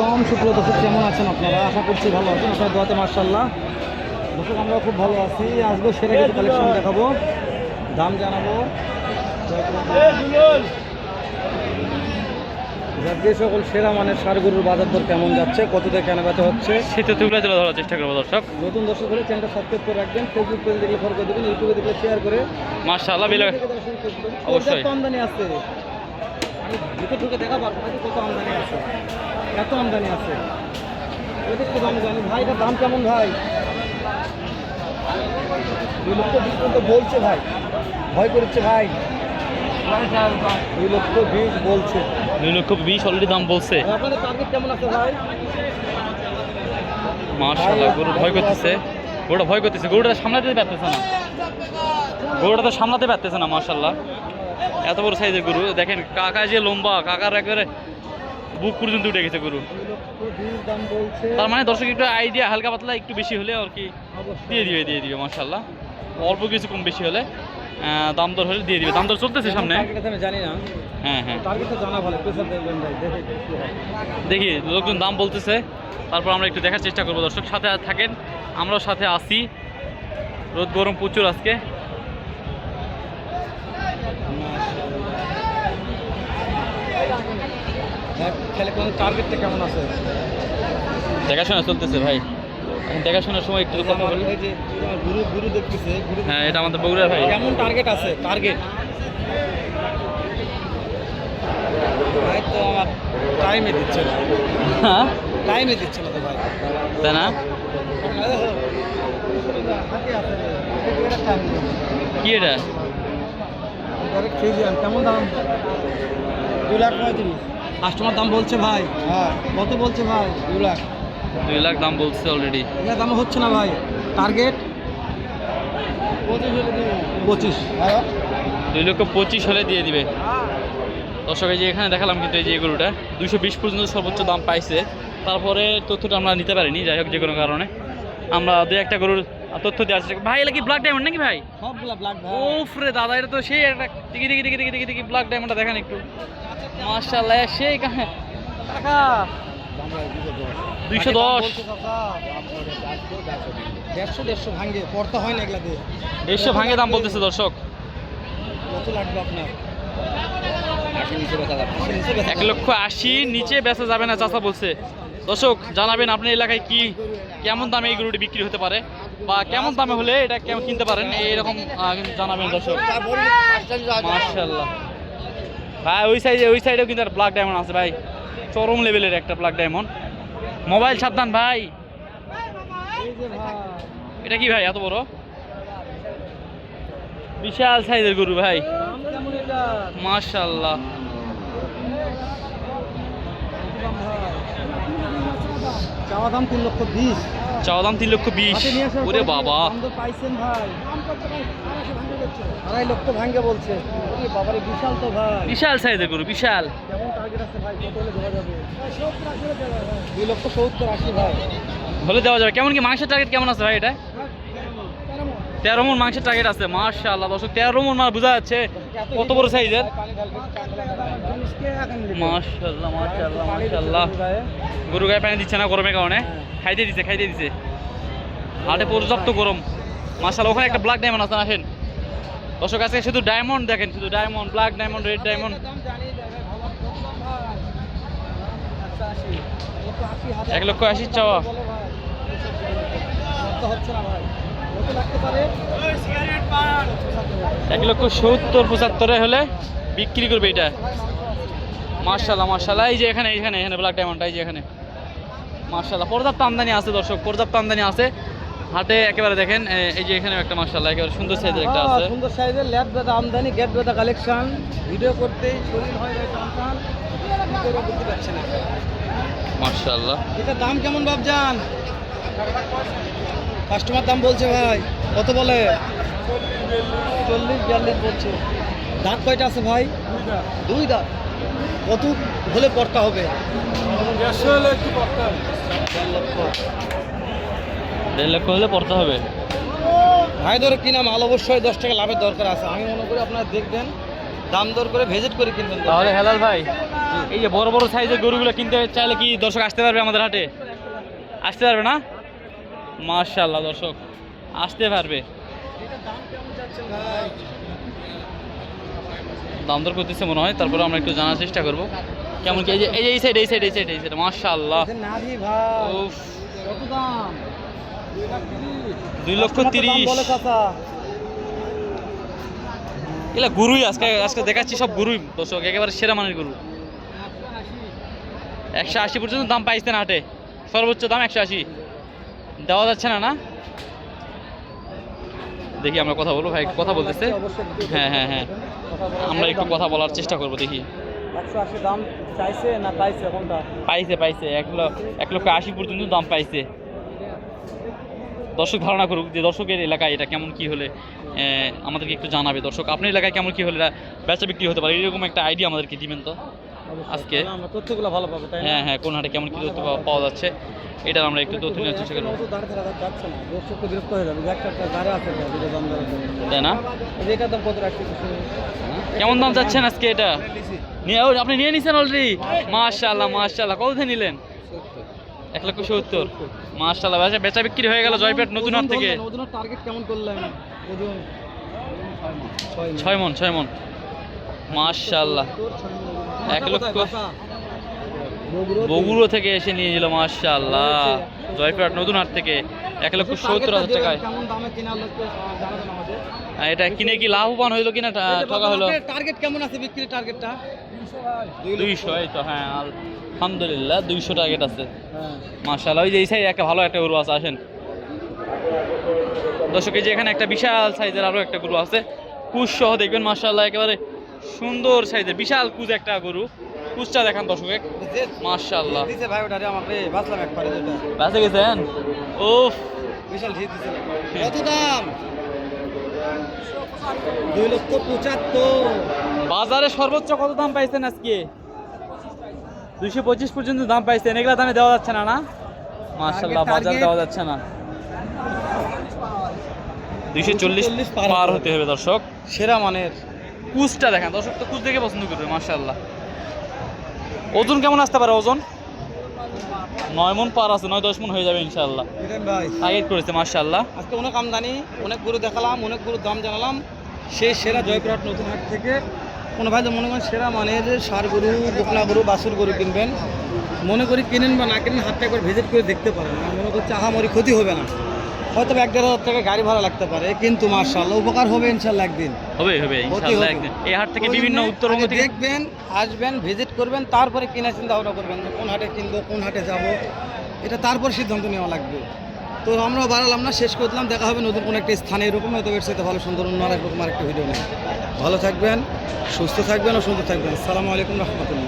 কম শুক্র দর্শক কেমন আছেন আপনারা? আশা করছি ভালো আছেন। আপনার দোয়াতে মার্শাল্লাহ দর্শক আমরা খুব ভালো আছি। আসব সেটা কিছু কালেকশন দেখাবো। দাম জানাব। যে সকল সেরা মানের সার গরুর বাজার দর কেমন যাচ্ছে কত থেকে কেনা বেচা হচ্ছে। শীতে তুলে তুলে ধরার চেষ্টা করব দর্শক। নতুন দর্শক হলে চ্যানেলটা সাবস্ক্রাইব করে রাখবেন। ফেসবুক পেজে দেখলে ফলো করে দেবেন ইউটিউবে দেখলে শেয়ার করে। মার্শাল্লাহ বিলে অবশ্যই। আমদানি আছে? আমি ভিতরে ঢুকে দেখা পারব কত আমদানি আছে? এত আমদানি আছে। একটু দাম জানি ভাই এটার দাম কেমন ভাই? দুই লক্ষ বিশ পর্যন্ত বলছে ভাই। ভয় করছে ভাই। দুই লক্ষ বিশ বলছে। দুই লক্ষ বিশ অলরেডি দাম বলছে। আপনাদের টার্গেট কেমন আছে ভাই? মার্শাল্লাহ গরু ভয় করতেছে। গরুটা ভয় করতেছে। গরুটা সামলাতে পারতেছে না। গরুটা তো সামলাতে পারতেছে না মার্শাল্লাহ এত বড় সাইজের গরু। দেখেন কাকা যে লম্বা কাকার একেবারে বুক পর্যন্ত উঠে গেছে গরু। তার মানে দর্শক একটু আইডিয়া হালকা পাতলা একটু বেশি হলে আর কি দিয়ে দিবে দিয়ে দিবে মার্শাল্লাহ অল্প কিছু কম বেশি হলে দাম দর হলে দিয়ে দিবে। দাম দর চলতেছে সামনে। জানি না। হ্যাঁ হ্যাঁ। হয় দেখি লোকজন দাম বলতেছে। তারপর আমরা একটু দেখার চেষ্টা করব দর্শক। সাথে থাকেন আমরাও সাথে আসি রোদ গরম প্রচুর আজকে। খেলে কোন টার্গেটটা কেমন আছে? দেখাশোনা চলতেছে ভাই। দেখাশোনার সময় একটু কথা বলি। যে গুরু গুরু দেখতেছে হ্যাঁ এটা আমাদের বগুড়ার ভাই। কেমন টার্গেট আছে? টার্গেট ভাই তো আমার টাইমে দিচ্ছে না। হ্যাঁ? টাইমে দিচ্ছে না তো ভাই। তাই না। কি এটা? কেমন দাম? দু লাখ পঁয়ত্রিশ। কাস্টমার দাম বলছে ভাই। হ্যাঁ। কত বলছে ভাই? দু লাখ। দুই লাখ দাম বলছে অলরেডি এটার দাম হচ্ছে না ভাই। টার্গেট পঁচিশ হলে পঁচিশ। দুই লক্ষ পঁচিশ হলে দিয়ে দিবে। দর্শক এই যে এখানে দেখালাম কিন্তু এই যে গরুটা দুইশো বিশ পর্যন্ত সর্বোচ্চ দাম পাইছে। তারপরে তথ্যটা আমরা নিতে পারিনি যাই হোক যে কোনো কারণে। আমরা দু একটা গরুর তথ্য দেওয়ার চেষ্টা ভাই এলা কি ব্ল্যাক ডায়মন্ড নাকি ভাই? সবগুলা ব্ল্যাক ভাই ওফ দাদা এটা তো সেই একটা দেখি দেখি দেখি দেখি দেখি ব্ল্যাক ডায়মন্ডটা দেখেন একটু। মার্শাল্লাহ সেই কাকা! দুইশো দশ। দেড়শো দেড়শো ভাঙ্গে পড়তে হয় না এগুলা দিয়ে। দেড়শো ভাঙে দাম বলতেছে দর্শক। কত লাগবে আপনার? এক লক্ষ আশি নিচে বেচা যাবে না চাচা বলছে। দর্শক জানাবেন আপনার এলাকায় কি কেমন দামে এই গরুটি বিক্রি হতে পারে? বা কেমন দামে হলে এটা কেমন কিনতে পারেন? এইরকম জানাবেন দর্শক। মার্শাল্লাহ ভাই, ওই সাইডে ওই সাইডেও কিন্তু ব্ল্যাক ডায়মন্ড আছে ভাই। চরম লেভেলের একটা ব্ল্যাক ডায়মন্ড মোবাইল সাবধান ভাই। এটা কি ভাই, এত বড়? বিশাল সাইজের গরু ভাই। মার্শাল্লাহ চাওয়া দাম তিন লক্ষ বিশ। চাওয়া দাম তিন লক্ষ বিশ। ওরে বাবা। পাইছেন ভাই। আড়াই লক্ষ ভাঙ্গে বলছে। বাবারে বিশাল তো ভাই। বিশাল সাইজের গরু বিশাল। কেমন টার্গেট আছে ভাই? কত হলে দেওয়া যাবে? দুই লক্ষ সত্তর আশি ভাই। হলে দেওয়া যাবে। কেমন কি মাংসের টার্গেট কেমন আছে ভাই এটা? তেরো মন মাংসের টার্গেট আছে মার্শাল্লাহ দর্শক, তেরো মন মানে বোঝা যাচ্ছে কত বড় সাইজের গরু গায়ে পানি দিচ্ছে না গরমের কারণে। খাইতে দিছে খাইতে দিছে। হাটে পর্যাপ্ত গরম। মার্শাল্লাহ ওখানে একটা ব্ল্যাক ডায়মন্ড আছে, আসেন। দর্শক, আজকে শুধু ডায়মন্ড দেখেন, শুধু diamond black diamond red diamond এক লক্ষ আশি চাওয়া। হচ্ছে না ভাই এক লক্ষ সত্তর পঁচাত্তরে হলে বিক্রি করবে এটা। মার্শাল্লাহ মার্শাল্লাহ এই যে এখানে এখানে এখানে ব্ল্যাক ডায়মন্ড এই যে এখানে। মার্শাল্লাহ পর্যাপ্ত আমদানি আছে দর্শক পর্যাপ্ত আমদানি আছে। হাটে একেবারে দেখেন এই যে এখানে একটা মার্শাল্লাহ একেবারে সুন্দর সাইজের একটা আছে। সুন্দর সাইজের ল্যাব দাদা আমদানি গেট দাদা কালেকশন ভিডিও করতেই শরীর হয় মার্শাল্লাহ এটা দাম কেমন বাবজান কাস্টমার দাম বলছে ভাই কত বলে? চল্লিশ বিয়াল্লিশ বলছে। দাঁত কয়টা আছে ভাই? দুই দাঁত। কত হলে পড়তে হবে? দেড়শো হলে একটু পড়তে হবে দেড় লক্ষ হলে পড়তে হবে। ভাই ধরে কিনা মাল অবশ্যই দশ টাকা লাভের দরকার আছে। আমি মনে করি আপনারা দেখবেন দাম দর করে ভিজিট করে কিনবেন। তাহলে হেলাল ভাই এই যে বড় বড় সাইজের গরুগুলো কিনতে চাইলে কি দর্শক আসতে পারবে আমাদের হাটে? আসতে পারবে না? মার্শাল্লাহ দর্শক আসতে পারবে। দাম দর করতেছে মনে হয় তারপরে আমরা একটু জানার চেষ্টা করব। কেমন কি? এই যে এই এই সাইড এই সাইড এই সাইড এই সাইড দাম? দুই লক্ষ তিরিশ। এগুলা গুরুই আজকে আজকে দেখাচ্ছি সব গুরুই দর্শক একেবারে সেরা মানের গরু। একশো আশি পর্যন্ত দাম পাইছে না হাটে। সর্বোচ্চ দাম একশো আশি। দেওয়া যাচ্ছে না না? দেখি আমরা কথা বলব ভাই কথা বলতেছে। হ্যাঁ হ্যাঁ হ্যাঁ। আমরা একটু কথা বলার চেষ্টা করব দেখি। দাম চাইছে না পাইছে পাইছে পাইছে। এক লক্ষ এক লক্ষ আশি পর্যন্ত দাম পাইছে। দর্শক ধারণা করুক যে দর্শকের এলাকায় এটা কেমন কি হলে আমাদেরকে একটু জানাবে। দর্শক আপনার এলাকায় কেমন কি হলে বেচা বিক্রি হতে পারে? এরকম একটা আইডিয়া আমাদেরকে দিবেন তো। আজকে? তথ্যগুলো ভালো পাবো তাই হ্যাঁ হ্যাঁ কোন হাটে কেমন কি তথ্য পাওয়া- যাচ্ছে এটার আমরা একটু তথ্য নেওয়ার চেষ্টা করব। বিরক্ত হয়ে যাবে। আছে। তাই না? দাম কত রাখছি? কেমন দাম চাচ্ছেন আজকে এটা? নিয়ে আপনি নিয়ে নিছেন অলরেডি মাশাআল্লাহ মাশাআল্লাহ। কত নিলেন? এক লক্ষ সত্তর। মাশাআল্লাহ বেচা বেচা বিক্রি হয়ে গেল জয়পেট নতুন হাট থেকে। ওজনের টার্গেট কেমন করলেন? ওজন ছয় ছয় মন। ছয় মন। মাশাআল্লাহ। এক লক্ষ-? বগুড়া থেকে। এসে নিয়ে নিল মাশাআল্লাহ। জয়পেট নতুন হাট থেকে এক লক্ষ যে সত্তর হাজার টাকায়। এটা কিনে কি লাভবান হইল কিনা ঠকা হলো? টার্গেট কেমন আছে বিক্রির টার্গেটটা দুইশো এই তো হ্যাঁ আলহামদুলিল্লাহ দুইশো টার্গেট আছে। হ্যাঁ। মাশাআল্লাহ ওই যে এই সাইড একটা ভালো একটা গরু আছে আসেন। দর্শক এই যে এখানে একটা বিশাল সাইজের আরও একটা গরু আছে। কুচ সহ দেখবেন মার্শাল্লাহ একেবারে সুন্দর সাইজের বিশাল কুচ একটা গরু। কুচটা দেখান দর্শক মাশাআল্লাহ। দিছে ভাই ওটা রে আমাকে বাঁচলাম একবারে যেটা বেঁচে গেছেন? উফ। বিশাল হিট দিছিল কত দাম? দুই লক্ষ পঁচাত্তর। বাজারে সর্বোচ্চ কত দাম পাইছেন আজকে? দুইশো পঁচিশ পর্যন্ত দাম পাইছেন এগুলা দামে দেওয়া যাচ্ছে না না? Target, বাজার দেওয়া যাচ্ছে না। দুইশো চল্লিশ 240 পার হতে হবে দর্শক। সেরা মানের। কুচটা দেখেন দর্শক তো কুচ দেখে পছন্দ করবে মাশাআল্লাহ। ওজন কেমন আসতে পারে ওজন? নয় মন পার আছে নয় দশ মন হয়ে যাবে ইনশাল্লাহ টার্গেট করেছে মাশাআল্লাহ। আজকে অনেক আমদানি অনেক গরু দেখালাম অনেক গরুর দাম জানালাম। সেই সেরা জয়পুরহাট নতুন হাট থেকে কোনো ভাই মনে করেন সেরা মানের সার গরু বকলা গরু বাসুর গরু কিনবেন। মনে করি কিনেন বা না কিনেন হাতটা একবার ভিজিট করে দেখতে পারেন। মনে করছি আহামরি ক্ষতি হবে না। হয়তো এক দেড় হাজার টাকা গাড়ি ভাড়া লাগতে পারে কিন্তু মার্শাল্লাহ উপকার হবে ইনশাল্লাহ একদিন। হবে হবে একদিন। এই হাট থেকে বিভিন্ন উত্তরবঙ্গ থেকে দেখবেন আসবেন ভিজিট করবেন তারপরে কিনা চিন্তা ভাবনা করবেন যে কোন হাটে কিনবো কোন হাটে যাব। এটা তারপর সিদ্ধান্ত নেওয়া লাগবে। তো আমরাও বাড়ালাম না শেষ করে দিলাম দেখা হবে নতুন কোনো একটা স্থানে এরকম হয়তো সাথে ভালো সুন্দর অন্য আরেক রকম আরেকটা ভিডিও নেই ভালো থাকবেন সুস্থ থাকবেন ও সুন্দর থাকবেন। আসসালামু আলাইকুম রহমতুল্লাহ।